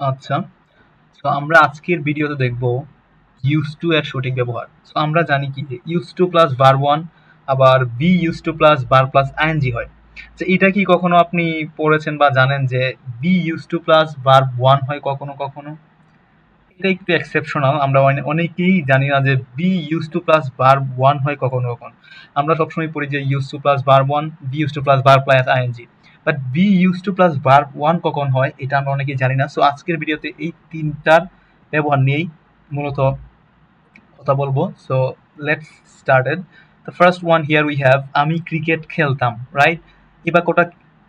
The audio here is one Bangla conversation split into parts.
আচ্ছা তো আমরা আজকের ভিডিওতে দেখব ইউজ টু এর সঠিক ব্যবহার। তো আমরা জানি কি ইউজ টু প্লাস বার ওয়ান আবার বি ইউজ টু প্লাস বার প্লাস আইএনজি হয়। তো এটা কি কখনো আপনি পড়েছেন বা জানেন যে বি ইউজ টু প্লাস বার ওয়ান হয় কখনো কখনো? এটা একটু এক্সেপশনাল আমরা অনে- অনেকেই জানি না যে বি ইউজ টু প্লাস বার ওয়ান হয় কখনো কখনো। আমরা সবসময় পড়ি যে ইউজ টু প্লাস বার one B use to plus বার plus ING but B use to plus verb one কখন হয়, এটা আমরা অনেকেই জানি না। সো আজকের ভিডিওতে এই তিনটার ব্যবহার নিয়েই মূলত কথা বলব। So let's started the first one here we have আমি ক্রিকেট খেলতাম রাইট এবার কোটা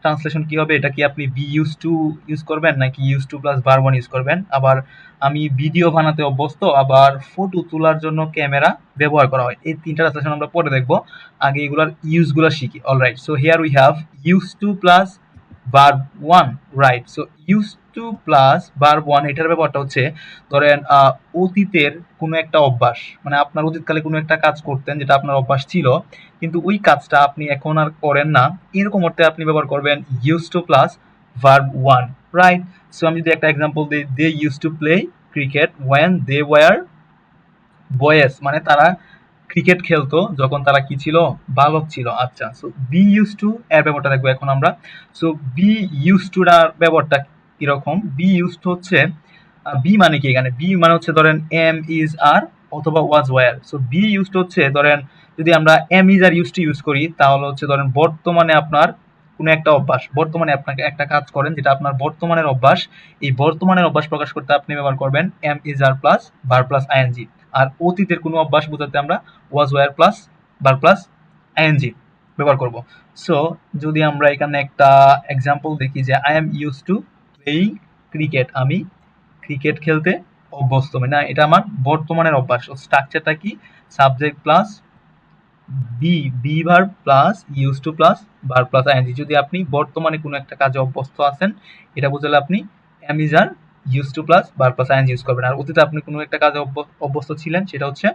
ট্রান্সলেশন কি হবে এটা কি আপনি বি ইউজ টু ইউজ করবেন নাকি ইউজ টু প্লাস বার ওয়ান ইউজ করবেন? আবার আমি ভিডিও বানাতে অভ্যস্ত, আবার ফটো তোলার জন্য ক্যামেরা ব্যবহার করা হয়। এই তিনটা ট্রান্সলেশন আমরা পরে দেখব। আগে এগুলার ইউজগুলো শিখি। Alright so here we have use to plus বার one right so use to plus বার ওয়ান এটার ব্যাপারটা হচ্ছে, ধরেন অতীতের কোনো একটা অভ্যাস মানে আপনার অতীতকালে কোনো একটা কাজ করতেন, যেটা আপনার অভ্যাস ছিল, কিন্তু ওই কাজটা আপনি এখন আর করেন না। এরকম অর্থে আপনি ব্যবহার করবেন use to plus verb one right so আমি যদি একটা এক্সাম্পল দিই they use to play cricket when they were boys মানে তারা ক্রিকেট খেলতো, যখন তারা কি ছিল? বালক ছিল। আচ্ছা সো বি ইউজ টু এর ব্যাপারটা দেখব এখন আমরা। সো বি ইউজ টুটার ব্যাপারটা কীরকম? বি ইউজ টু হচ্ছে বি মানে কি এখানে? বি মানে হচ্ছে ধরেন এম ইজ আর অথবা was were so be use to হচ্ছে ধরেন, যদি আমরা am is are use to use করি, তাহলে হচ্ছে ধরেন বর্তমানে আপনার কোনো একটা অভ্যাস, বর্তমানে আপনাকে একটা কাজ করেন যেটা আপনার বর্তমানের অভ্যাস। এই বর্তমানের অভ্যাস প্রকাশ করতে আপনি ব্যবহার করবেন এম ইজ আর প্লাস বার প্লাস আইএনজি আর অতীতের কোনো অভ্যাস বোঝাতে আমরা ওয়াজ ওয়ার প্লাস বার প্লাস আইএনজি ব্যবহার করব। সো যদি আমরা এখানে একটা এক্সাম্পল দেখি যে I am use to playing cricket আমি ক্রিকেট খেলতে অভ্যস্ত মানে না, এটা আমার বর্তমানের অভ্যাস। স্ট্রাকচারটা কি? Subject plus be be verb plus use to plus verb plus ING যদি আপনি বর্তমানে কোনো একটা কাজে অভ্যস্ত আছেন, এটা বোঝালে আপনি am is are use to plus verb plus ING use করবেন। আর অতীতে আপনি কোনো একটা কাজে অভ্য- অভ্যস্ত ছিলেন, সেটা হচ্ছে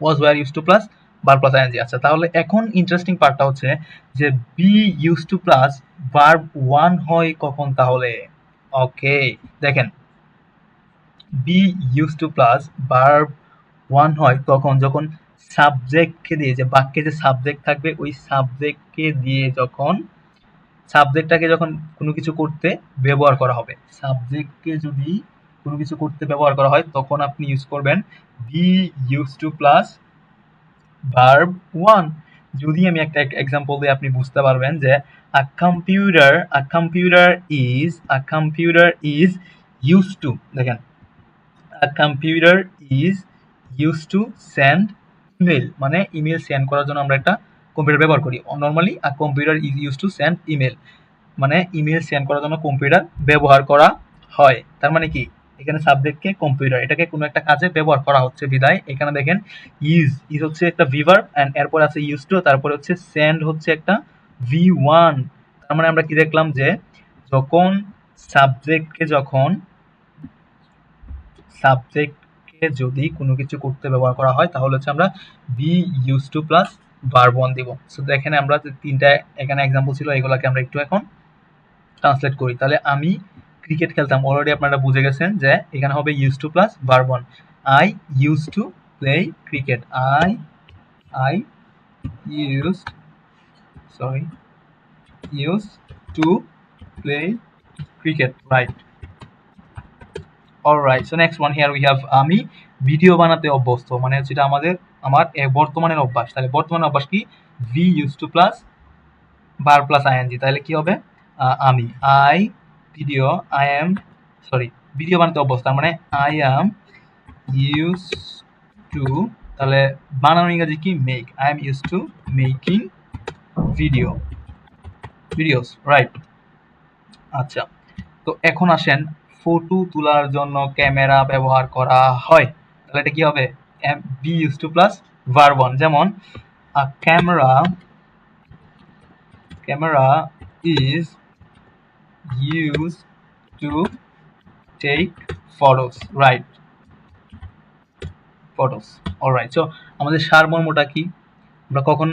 was were use to plus bar plus ING আচ্ছা তাহলে এখন ইন্টারেস্টিং পার্টটা হচ্ছে যে be use to plus verb one হয় কখন তাহলে? ওকে দেখেন। Be use to plus verb one হয় তখন যখন সাবজেক্টকে দিয়ে, যে বাক্যে যে সাবজেক্ট থাকবে, ওই সাবজেক্টকে দিয়ে যখন সাবজেক্টটাকে যখন কোনো কিছু করতে ব্যবহার করা হবে। সাবজেক্টকে যদি কোনো কিছু করতে ব্যবহার করা হয়, তখন আপনি ইউজ করবেন be use to plus verb one যদি আমি একটা এক্সাম্পল দিয়ে আপনি বুঝতে পারবেন যে a computer a computer is a computer is use to দেখেন a computer is use to send email মানে ইমেল সেন্ড করার জন্য আমরা একটা কম্পিউটার ব্যবহার করি। Normally a computer is use to send email মানে ইমেল সেন্ড করার জন্য কম্পিউটার ব্যবহার করা হয়। তার মানে কি? এখানে সাবজেক্টকে কম্পিউটার এটাকে কোনো একটা কাজে ব্যবহার করা হচ্ছে বিদায় এখানে দেখেন ইজ ইজ হচ্ছে একটা ভিভার অ্যান্ড এরপর আছে ইউজ টু তারপরে হচ্ছে সেন্ড হচ্ছে একটা ভি ওয়ান তার মানে আমরা কি দেখলাম যে, যখন সাবজেক্টকে যখন সাবজেক্টকে যদি কোনো কিছু করতে ব্যবহার করা হয়, তাহলে হচ্ছে আমরা বি ইউজ টু প্লাস বার ওয়ান দিব সো এখানে আমরা তিনটা, এখানে এক্সাম্পল ছিল, এগুলোকে আমরা একটু এখন ট্রান্সলেট করি। তাহলে আমি ক্রিকেট খেলতাম। অলরেডি আপনারা বুঝে গেছেন যে এখানে হবে use to plus one I use to play cricket I I use sorry use to play cricket right alright so next one here we have আমি ভিডিও বানাতে অভ্যস্ত। মানে এটা আমাদের আমার বর্তমানের অভ্যাস। তাহলে বর্তমানের অভ্যাস কি? ভি ইউজ টু প্লাস বার প্লাস আইএনজি তাহলে কি হবে? আমি I video I am sorry video বানাতে অভ্যস্ত। মানে আই এম ইউজ টু তাহলে বানানো ইংরেজি কি? Make I am use to making video videos right আচ্ছা তো এখন আসেন ফটো তোলার জন্য ক্যামেরা ব্যবহার করা হয়। তাহলে এটা কি হবে? Be use to plus verb one যেমন camera camera is use to take photos right photos alright so আমাদের সারমর্মটা কি? আমরা কখন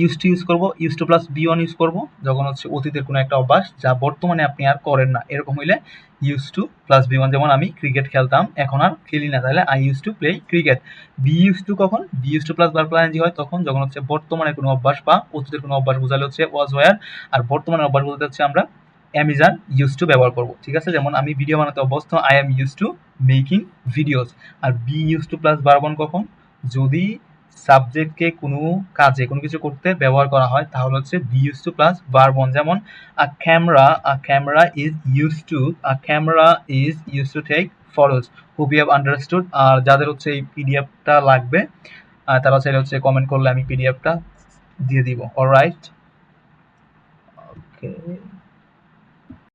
ইউজ টু ইউজ করব use to plus V one use করব, যখন হচ্ছে অতীতের কোনো একটা অভ্যাস যা বর্তমানে আপনি আর করেন না। এরকম হইলে use to plus V one যেমন আমি ক্রিকেট খেলতাম, এখন আর খেলি না। তাহলে I use to play cricket be use to কখন? বি ইউজ টু প্লাস বার প্লাস হয় তখন, যখন হচ্ছে বর্তমানে কোনো অভ্যাস বা অতীতের কোনো অভ্যাস বোঝালে হচ্ছে ওয়াজ ওয়ার আর বর্তমানে অভ্যাস বোঝাতে হচ্ছে আমরা অ্যামাজন ইউজ টু ব্যবহার করব। ঠিক আছে? যেমন আমি ভিডিও বানাতে অভ্যস্ত I am use to making videos R be use to plus verb one কখন? যদি সাবজেক্টকে কোনো কাজে কোনো কিছু করতে ব্যবহার করা হয়, তাহলে হচ্ছে be use to plus verb one যেমন a camera a camera is use to a camera is use to take photos who be have understood আর যাদের হচ্ছে এই পিডিএফটা লাগবে তারা চাইলে হচ্ছে কমেন্ট করলে আমি পিডিএফটা দিয়ে দিব। Alright okay